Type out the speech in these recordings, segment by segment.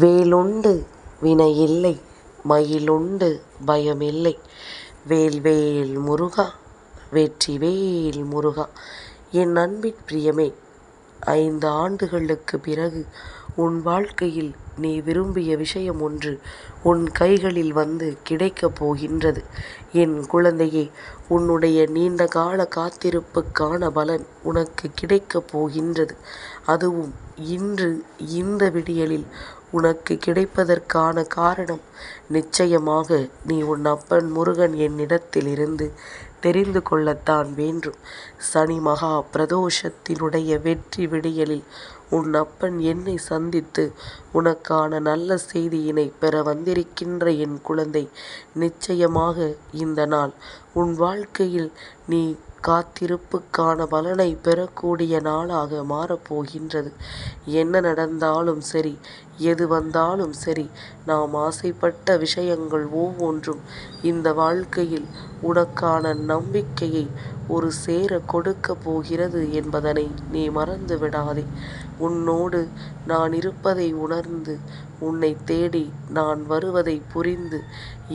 வேலுண்டு வினையில்லை மயிலுண்டு பயமில்லை. வேல்வேல் முருகா வெற்றிவேல் முருகா என் அன்பின் பிரியமே ஐந்து ஆண்டுகளுக்குப் பிறகு உன் வாழ்க்கையில் நீ விரும்பிய விஷயம் ஒன்று உன் கைகளில் வந்து கிடைக்கப் போகின்றது. என் குழந்தையே உன்னுடைய நீண்ட கால காத்திருப்புக்கான பலன் உனக்கு கிடைக்கப் போகின்றது. அதுவும் இன்று இந்த விடியலில் உனக்கு கிடைப்பதற்கான காரணம் நிச்சயமாக நீ உன் அப்பன் முருகன் என்னிடத்திலிருந்து தெரிந்து கொள்ளத்தான் வேண்டும். சனி மகா பிரதோஷத்தினுடைய வெற்றி விடியலில் உன் அப்பன் என்னை சந்தித்து உனக்கான நல்ல செய்தியினை பெற வந்திருக்கின்ற என் குழந்தை நிச்சயமாக இந்த நாள் உன் வாழ்க்கையில் நீ காத்திருப்புக்கான பலனை பெறக்கூடிய நாளாக மாறப்போகின்றது. என்ன நடந்தாலும் சரி எது வந்தாலும் சரி நாம் ஆசைப்பட்ட விஷயங்கள் ஒவ்வொன்றும் இந்த வாழ்க்கையில் உனக்கான நம்பிக்கையை ஒரு சேர கொடுக்கப் போகிறது என்பதனை நீ மறந்து விடாதே உன்னோடு நான் இருப்பதை உணர்ந்து உன்னை தேடி நான் வருவதை புரிந்து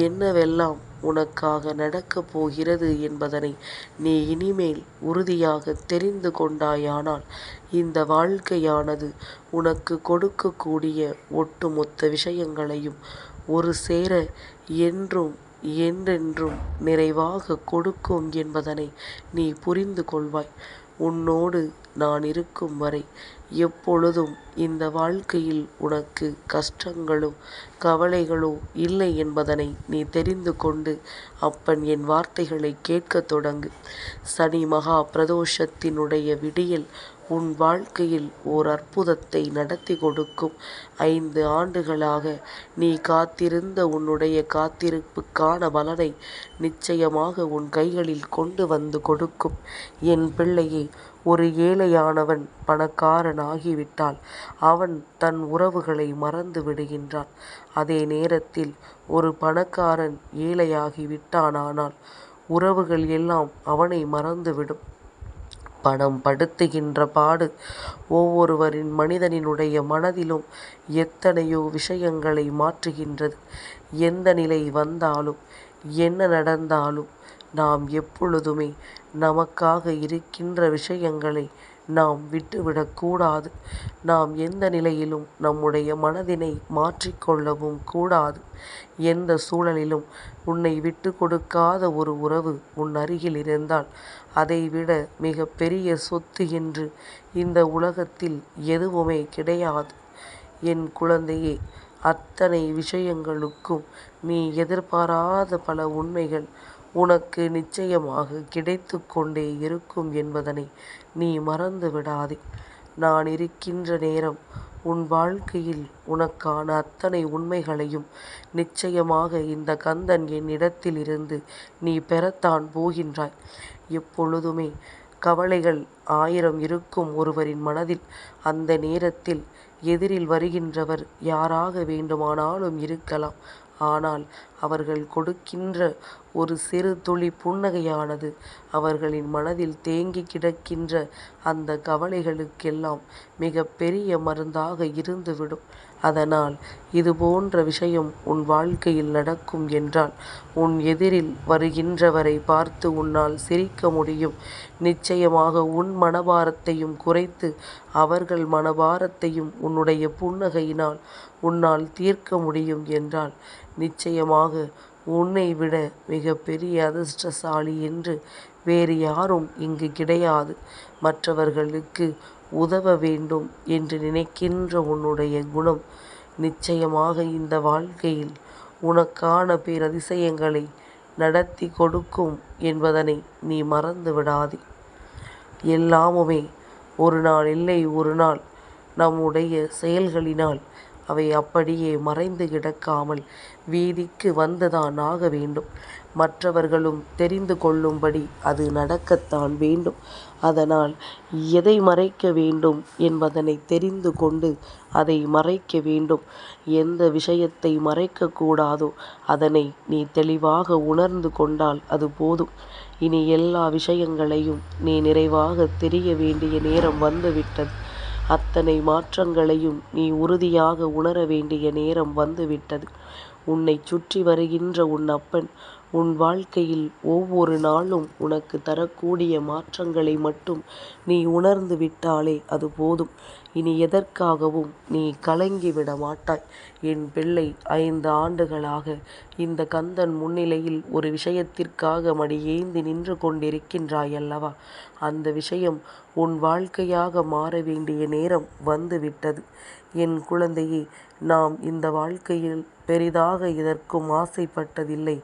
என்னவெல்லாம் உனக்காக நடக்கப் போகிறது என்பதனை நீ இனிமேல் உறுதியாக தெரிந்து கொண்டாயானால் இந்த வாழ்க்கையானது உனக்கு கொடுக்கக்கூடிய ஒட்டுமொத்த விஷயங்களையும் ஒரு சேர என்றும் என்றென்றும் நிறைவாக கொடுக்கும் என்பதனை நீ புரிந்து கொள்வாய். உன்னோடு நான் இருக்கும் வரை எப்பொழுதும் இந்த வாழ்க்கையில் உனக்கு கஷ்டங்களோ கவலைகளோ இல்லை என்பதனை நீ தெரிந்து கொண்டு அப்பன் என் வார்த்தைகளை கேட்கத் தொடங்கு. சனி மகா பிரதோஷத்தினுடைய விடியல் உன் வாழ்க்கையில் ஓர் அற்புதத்தை நடத்தி கொடுக்கும். ஐந்து ஆண்டுகளாக நீ காத்திருந்த உன்னுடைய காத்திருப்புக்கான பலனை நிச்சயமாக உன் கைகளில் கொண்டு வந்து கொடுக்கும். என் பிள்ளையை ஒரு ஏழையானவன் பணக்காரன் ஆகிவிட்டால் அவன் தன் உறவுகளை மறந்து விடுகின்றான். அதே நேரத்தில் ஒரு பணக்காரன் ஏழையாகி விட்டானானால் உறவுகள் எல்லாம் அவனை மறந்துவிடும். பணம் படுத்துகின்ற பாடு ஒவ்வொருவரின் மனிதனினுடைய மனதிலும் எத்தனையோ விஷயங்களை மாற்றுகின்றது. எந்த நிலை வந்தாலும் என்ன நடந்தாலும் நாம் எப்பொழுதுமே நமக்காக இருக்கின்ற விஷயங்களை நாம் விட்டுவிடக்கூடாது நாம் எந்த நிலையிலும் நம்முடைய மனதினை மாற்றிக்கொள்ளவும் கூடாது. எந்த சூழலிலும் உன்னை விட்டு கொடுக்காத ஒரு உறவு உன் அருகில் இருந்தால் அதைவிட மிக பெரிய சொத்து என்று இந்த உலகத்தில் எதுவுமே கிடையாது. என் குழந்தையே அத்தனை விஷயங்களுக்கும் நீ எதிர்பாராத பல உண்மைகள் உனக்கு நிச்சயமாக கிடைத்துக் கொண்டே இருக்கும் என்பதனை நீ மறந்து விடாதே. நான் இருக்கின்ற நேரம் உன் வாழ்க்கையில் உனக்கான அத்தனை உண்மைகளையும் நிச்சயமாக இந்த கந்தன் என்னிடத்திலிருந்து நீ பெறத்தான் போகின்றாய். எப்பொழுதுமே கவலைகள் ஆயிரம் இருக்கும் ஒருவரின் மனதில் அந்த நேரத்தில் எதிரில் வருகின்றவர் யாராக வேண்டுமானாலும் இருக்கலாம். ஆனால் அவர்கள் கொடுக்கின்ற ஒரு சிறு துளி புன்னகையானது அவர்களின் மனதில் தேங்கி கிடக்கின்ற அந்த கவலைகளுக்கெல்லாம் மிக பெரிய மருந்தாக இருந்துவிடும். அதனால் இது போன்ற விஷயம் உன் வாழ்க்கையில் நடக்கும் என்றால் உன் எதிரில் வருகின்றவரை பார்த்து உன்னால் சிரிக்க முடியும். நிச்சயமாக உன் மனபாரத்தையும் குறைத்து அவர்கள் மனபாரத்தையும் உன்னுடைய புன்னகையினால் உன்னால் தீர்க்க முடியும் என்றால் நிச்சயமாக உன்னை விட மிகப்பெரிய அதிர்ஷ்டசாலி என்று வேறு யாரும் இங்கு கிடையாது. மற்றவர்களுக்கு உதவ வேண்டும் என்று நினைக்கின்ற உன்னுடைய குணம் நிச்சயமாக இந்த வாழ்க்கையில் உனக்கான பேரதிசயங்களை நடத்தி கொடுக்கும் என்பதனை நீ மறந்து விடாதே. எல்லாமுமே ஒரு நாள் இல்லை ஒரு நாள் நம்முடைய செயல்களினால் அவை அப்படியே மறைந்து கிடக்காமல் வீதிக்கு வந்துதான் ஆக வேண்டும். மற்றவர்களும் தெரிந்து கொள்ளும்படி அது நடக்கத்தான் வேண்டும். அதனால் எதை மறைக்க வேண்டும் என்பதனை தெரிந்து கொண்டு அதை மறைக்க வேண்டும். எந்த விஷயத்தை மறைக்கக்கூடாதோ அதனை நீ தெளிவாக உணர்ந்து கொண்டால் அது போதும். இனி எல்லா விஷயங்களையும் நீ நிறைவாக தெரிய வேண்டிய நேரம் வந்துவிட்டது. அத்தனை மாற்றங்களையும் நீ உறுதியாக உணர வேண்டிய நேரம் வந்துவிட்டது. உன்னைச் சுற்றி வருகின்ற உன் அப்பன் உன் வாழ்க்கையில் ஒவ்வொரு நாளும் உனக்கு தரக்கூடிய மாற்றங்களை மட்டும் நீ உணர்ந்து விட்டாலே அது போதும். இனி எதற்காகவும் நீ கலங்கிவிட மாட்டாய். என் பிள்ளை ஐந்து ஆண்டுகளாக இந்த கந்தன் முன்னிலையில் ஒரு விஷயத்திற்காக மடியேந்தி நின்று கொண்டிருக்கின்றாய் அல்லவா? அந்த விஷயம் உன் வாழ்க்கையாக மாற வேண்டிய நேரம் வந்து விட்டது. என் குழந்தையே நாம் இந்த வாழ்க்கையில் பெரிதாக எதற்கும் ஆசைப்பட்டதில்லை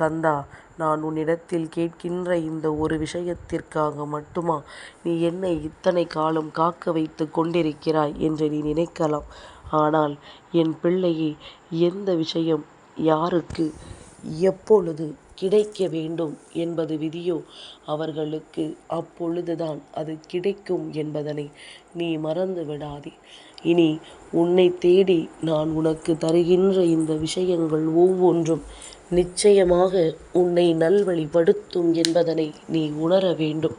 கந்தா. நான் உன்னிடத்தில் கேட்கின்ற இந்த ஒரு விஷயத்திற்காக மட்டுமா நீ என்னை இத்தனை காலம் காக்க வைத்துக் கொண்டிருக்கிறாய் என்று நீ நினைக்கலாம். ஆனால் என் பிள்ளையே எந்த விஷயம் யாருக்கு எப்பொழுது கிடைக்க வேண்டும் என்பது விதியோ அவர்களுக்கு அப்பொழுதுதான் அது கிடைக்கும் என்பதனை நீ மறந்து விடாதே. இனி உன்னை தேடி நான் உனக்கு தருகின்ற இந்த விஷயங்கள் ஒவ்வொன்றும். நிச்சயமாக உன்னை நல்வழிப்படுத்தும் என்பதனை நீ உணர வேண்டும்.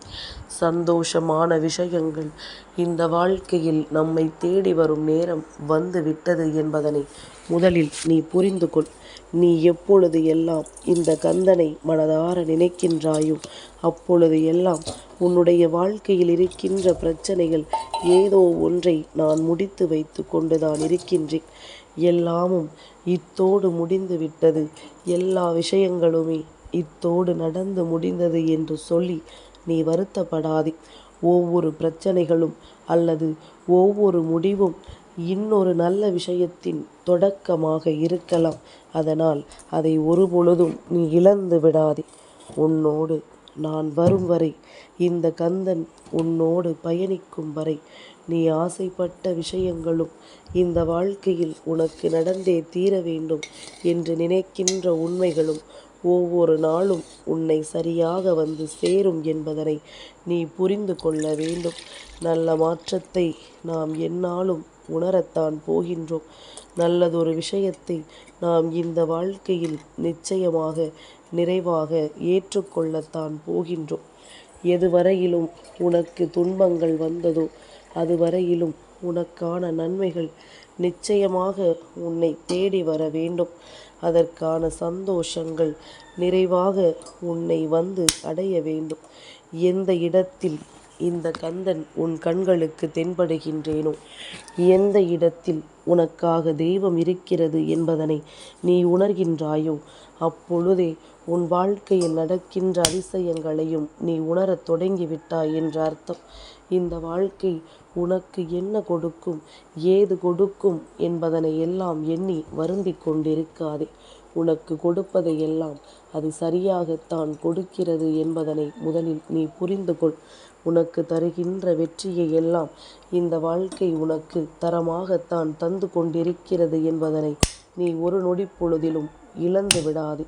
சந்தோஷமான விஷயங்கள் இந்த வாழ்க்கையில் நம்மை தேடி வரும் நேரம் வந்து விட்டது என்பதனை முதலில் நீ புரிந்து கொள். நீ எப்பொழுது எல்லாம் இந்த கந்தனை மனதார நினைக்கின்றாயோ அப்பொழுது எல்லாம் உன்னுடைய வாழ்க்கையில் இருக்கின்ற பிரச்சனைகள் ஏதோ ஒன்றை நான் முடித்து வைத்து கொண்டுதான் இருக்கின்றேன். எல்லாமும் இத்தோடு முடிந்து விட்டது. எல்லா விஷயங்களுமே இத்தோடு நடந்து முடிந்தது என்று சொல்லி நீ வருத்தப்படாதே. ஒவ்வொரு பிரச்சனைகளும் அல்லது ஒவ்வொரு முடிவும் இன்னொரு நல்ல விஷயத்தின் தொடக்கமாக இருக்கலாம். அதனால் அதை ஒருபொழுதும் நீ இழந்து விடாதே. உன்னோடு நான் வரும் வரை இந்த கந்தன் உன்னோடு பயணிக்கும் வரை நீ ஆசைப்பட்ட விஷயங்களும் இந்த வாழ்க்கையில் உனக்கு நடந்தே தீர வேண்டும் என்று நினைக்கின்ற உண்மைகளும் ஒவ்வொரு நாளும் உன்னை சரியாக வந்து சேரும் என்பதனை நீ புரிந்து கொள்ள வேண்டும். நல்ல மாற்றத்தை நாம் எந்நாளும் உணரத்தான் போகின்றோம். நல்லதொரு விஷயத்தை நாம் இந்த வாழ்க்கையில் நிச்சயமாக நிறைவாக ஏற்றுக்கொள்ளத்தான் போகின்றோம். எதுவரையிலும் உனக்கு துன்பங்கள் வந்ததோ அதுவரையிலும் உனக்கான நன்மைகள் நிச்சயமாக உன்னை தேடி வர வேண்டும். அதற்கான சந்தோஷங்கள் நிறைவாக உன்னை வந்து அடைய வேண்டும். எந்த இடத்தில் இந்த கந்தன் உன் கண்களுக்கு தென்படுகின்றேனோ எந்த இடத்தில் உனக்காக தெய்வம் இருக்கிறது என்பதனை நீ உணர்கின்றாயோ அப்பொழுதே உன் வாழ்க்கையில் நடக்கின்ற அதிசயங்களையும் நீ உணரத் தொடங்கிவிட்டாய் என்று அர்த்தம். இந்த வாழ்க்கை உனக்கு என்ன கொடுக்கும் ஏது கொடுக்கும் என்பதனை எல்லாம் எண்ணி வருந்தி கொண்டிருக்காதே. உனக்கு கொடுப்பதை எல்லாம் அது சரியாகத்தான் கொடுக்கிறது என்பதனை முதலில் நீ புரிந்து கொள். உனக்கு தருகின்ற வெற்றியை எல்லாம் இந்த வாழ்க்கை உனக்கு தரமாகத்தான் தந்து கொண்டிருக்கிறது என்பதனை நீ ஒரு நொடி பொழுதிலும் இழந்து விடாதே.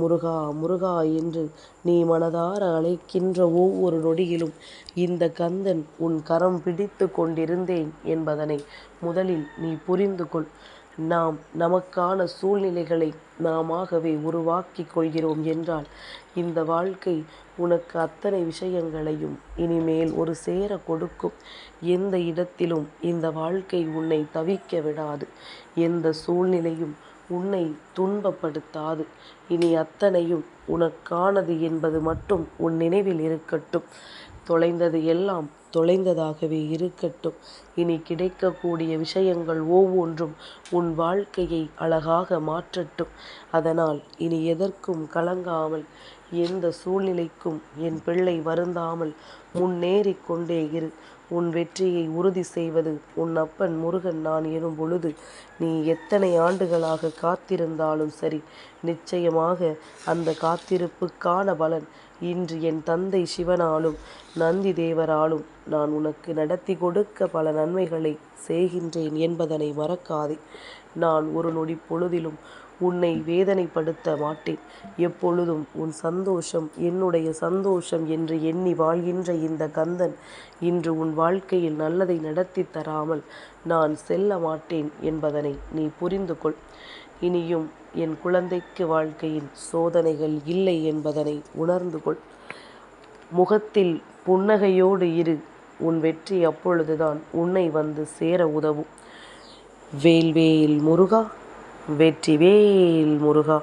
முருகா முருகா என்று நீ மனதார அழைக்கின்ற ஒவ்வொரு நொடியிலும் இந்த கந்தன் உன் கரம் பிடித்து கொண்டிருந்தேன் என்பதனை முதலில் நீ புரிந்து கொள். நாம் நமக்கான சூழ்நிலைகளை நாமாகவே உருவாக்கிக் கொள்கிறோம் என்றால் இந்த வாழ்க்கை உனக்கு அத்தனை விஷயங்களையும் இனிமேல் ஒரு சேர கொடுக்கும். எந்த இடத்திலும் இந்த வாழ்க்கை உன்னை தவிக்க விடாது. எந்த சூழ்நிலையும் உன்னை துன்பப்படுத்தாது. இனி அத்தனையும் உனக்கானது என்பது மட்டும் உன் நினைவில் இருக்கட்டும். தொலைந்தது எல்லாம் தொலைந்ததாகவே இருக்கட்டும். இனி கிடைக்கக்கூடிய விஷயங்கள் ஒவ்வொன்றும் உன் வாழ்க்கையை அழகாக மாற்றட்டும். அதனால் இனி எதற்கும் கலங்காமல் எந்த சூழ்நிலைக்கும் என் பிள்ளை வருந்தாமல் முன்னேறி கொண்டே இரு. உன் வெற்றியை உறுதி செய்வது உன் அப்பன் முருகன் நான் எனும் பொழுது நீ எத்தனை ஆண்டுகளாக காத்திருந்தாலும் சரி நிச்சயமாக அந்த காத்திருப்புக்கான பலன் இன்று என் தந்தை சிவனாலும் நந்தி தேவராலும் நான் உனக்கு நடத்தி கொடுக்க பல நன்மைகளை செய்கின்றேன் என்பதனை மறக்காதே. நான் ஒரு நொடி பொழுதிலும் உன்னை வேதனைப்படுத்த மாட்டேன். எப்பொழுதும் உன் சந்தோஷம் என்னுடைய சந்தோஷம் என்று எண்ணி வாழ்கின்ற இந்த கந்தன் இன்று உன் வாழ்க்கையில் நல்லதை நடத்தி தராமல் நான் செல்ல மாட்டேன் என்பதனை நீ புரிந்து கொள். இனியும் என் குழந்தைக்கு வாழ்க்கையில் சோதனைகள் இல்லை என்பதனை உணர்ந்து கொள். முகத்தில் புன்னகையோடு இரு. உன் வெற்றி அப்பொழுதுதான் உன்னை வந்து சேர உதவும் வேல்வேல் முருகா வெற்றிவேல் முருகா